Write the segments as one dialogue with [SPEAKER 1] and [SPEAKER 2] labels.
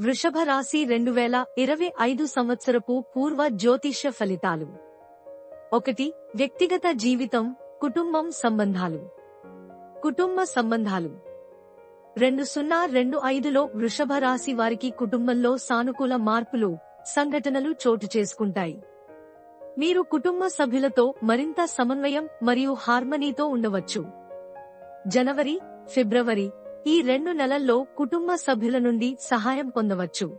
[SPEAKER 1] వృషభ రాశి రెండు వేల ఇరవై ఐదు సంవత్సరపు పూర్వ జ్యోతిష్య ఫలితాలు. ఒకటి వ్యక్తిగత జీవితం కుటుంబం సంబంధాలు. కుటుంబ సంబంధాలు. రెండు సున్నా రెండు ఐదులో వృషభ రాశి వారికి కుటుంబంలో సానుకూల మార్పులు సంఘటనలు చోటు చేసుకుంటాయి. మీరు కుటుంబ సభ్యులతో మరింత సమన్వయం మరియు హార్మనీతో ఉండవచ్చు. జనవరి ఫిబ్రవరి ఈ రెండు నెలల్లో కుటుంబ సభ్యుల నుండి సహాయం పొందవచ్చు.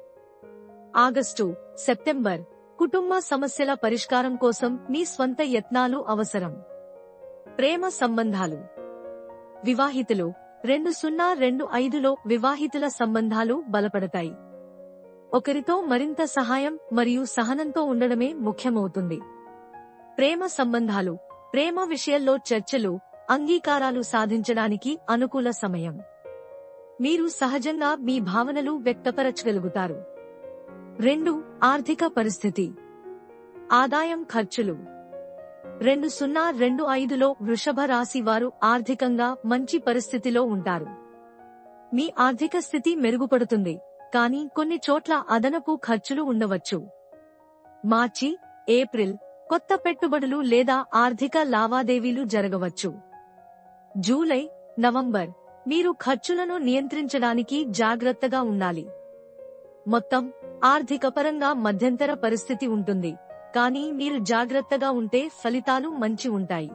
[SPEAKER 1] August September. కుటుంబ సమస్యల పరిష్కారం కోసం మీ స్వంత యత్నాలు అవసరం. ప్రేమ సంబంధాలు. వివాహితులు రెండు సున్నా రెండు ఐదులో వివాహితుల సంబంధాలు బలపడతాయి. ఒకరితో మరింత సహాయం మరియు సహనంతో ఉండడమే ముఖ్యమవుతుంది. ప్రేమ సంబంధాలు. ప్రేమ విషయంలో చర్చలు అంగీకారాలు సాధించడానికి అనుకూల సమయం. మీరు సహజంగా మీ భావనలు వ్యక్తపరచగలుగుతారు. రెండు ఆర్థిక పరిస్థితి. ఆదాయం ఖర్చులు. రెండు సున్నా రెండు ఐదులో వృషభ రాశి వారు ఆర్థికంగా మంచి పరిస్థితిలో ఉంటారు. మీ ఆర్థిక స్థితి మెరుగుపడుతుంది కానీ కొన్ని చోట్ల అదనపు ఖర్చులు ఉండవచ్చు. మార్చి ఏప్రిల్ కొత్త పెట్టుబడులు లేదా ఆర్థిక లావాదేవీలు జరగవచ్చు. జూలై నవంబర్ మీరు ఖర్చులను నియంత్రించడానికి జాగ్రత్తగా ఉండాలి. మొత్తం ఆర్థికపరంగా మధ్యంతర పరిస్థితి ఉంటుంది కానీ మీరు జాగ్రత్తగా ఉంటే ఫలితాలు మంచి ఉంటాయి.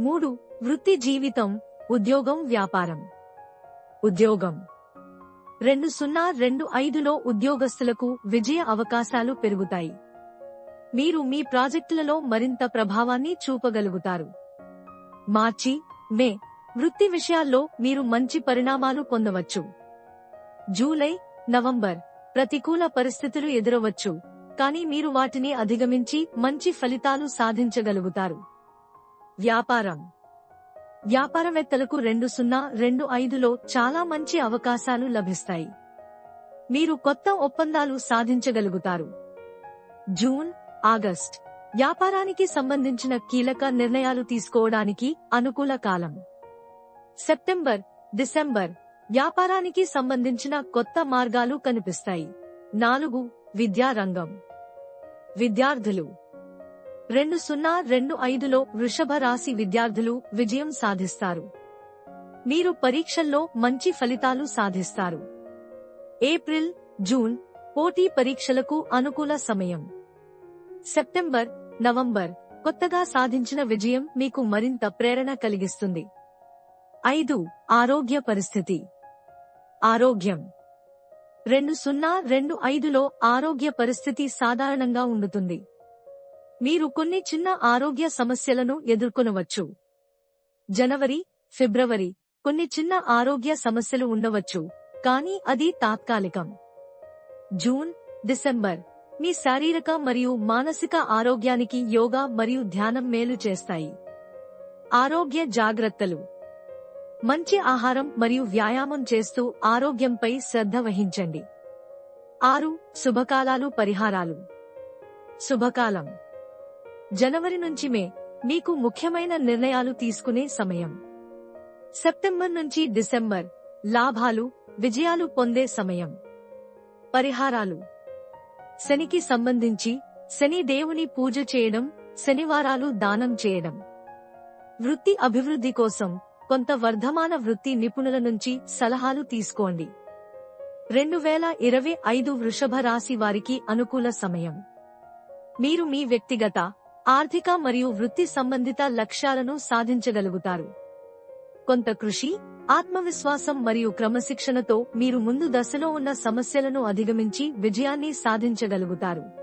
[SPEAKER 1] మూడు వృత్తి జీవితం ఉద్యోగం వ్యాపారం. ఉద్యోగం. రెండు సున్నా రెండు ఐదులో ఉద్యోగస్తులకు విజయ అవకాశాలు పెరుగుతాయి. మీరు మీ ప్రాజెక్టులలో మరింత ప్రభావాన్ని చూపగలుగుతారు. మార్చి మే వృత్తి విషయాల్లో మీరు మంచి పరిణామాలు పొందవచ్చు. July November. ప్రతికూల పరిస్థితులు ఎదురవచ్చు. కానీ మీరు వాటిని అధిగమించి మంచి ఫలితాలు సాధించగలుగుతారు. వ్యాపారం. వ్యాపారవేత్తలకు రెండు సున్నా రెండు ఐదులో చాలా మంచి అవకాశాలు లభిస్తాయి. మీరు కొత్త ఒప్పందాలు సాధించగలుగుతారు. June August. వ్యాపారానికి సంబంధించిన కీలక నిర్ణయాలు తీసుకోవడానికి అనుకూల కాలం. సెప్టెంబర్ డిసెంబర్ వ్యాపారానికి సంబంధించిన కొత్త మార్గాలు కనిపిస్తాయి. నాలుగు విద్యారంగం. విద్యార్థులు. రెండు సున్నా రెండు ఐదులో వృషభ రాశి విద్యార్థులు విజయం సాధిస్తారు. మీరు పరీక్షల్లో మంచి ఫలితాలు సాధిస్తారు. ఏప్రిల్ జూన్ పోటీ పరీక్షలకు అనుకూల సమయం. సెప్టెంబర్ నవంబర్ కొత్తగా సాధించిన విజయం మీకు మరింత ప్రేరణ కలిగిస్తుంది. ఐదు ఆరోగ్య పరిస్థితి. ఆరోగ్యం. రెండు సున్నా రెండు ఐదులో ఆరోగ్య పరిస్థితి సాధారణంగా ఉండుతుంది. మీరు కొన్ని చిన్న ఆరోగ్య సమస్యలను ఎదుర్కొనవచ్చు. జనవరి ఫిబ్రవరి కొన్ని చిన్న ఆరోగ్య సమస్యలు ఉండవచ్చు కానీ అది తాత్కాలికం. జూన్ డిసెంబర్ మీ శారీరక మరియు మానసిక ఆరోగ్యానికి యోగా మరియు ధ్యానం మేలు చేస్తాయి. ఆరోగ్య జాగ్రత్తలు. మంచి ఆహారం మరియు వ్యాయామం చేస్తూ ఆరోగ్యంపై శ్రద్ధ వహించండి. ఆరు శుభకాలాలు పరిహారాలు. శుభకాలం. జనవరి నుంచి మే మీకు ముఖ్యమైన నిర్ణయాలు తీసుకునే సమయం. సెప్టెంబర్ నుంచి డిసెంబర్ లాభాలు విజయాలు పొందే సమయం. పరిహారాలు. శనికి సంబంధించి శని దేవుని పూజ చేయడం శనివారాలు దానం చేయడం. వృత్తి అభివృద్ధి కోసం కొంత వర్ధమాన వృత్తి నిపుణుల నుంచి సలహాలు తీసుకోండి. రెండు వేల ఇరవై ఐదు వృషభ రాశి వారికి అనుకూల సమయం. మీరు మీ వ్యక్తిగత ఆర్థిక మరియు వృత్తి సంబంధిత లక్ష్యాలను సాధించగలుగుతారు. కొంత కృషి ఆత్మవిశ్వాసం మరియు క్రమశిక్షణతో మీరు ముందు దశలో ఉన్న సమస్యలను అధిగమించి విజయాన్ని సాధించగలుగుతారు.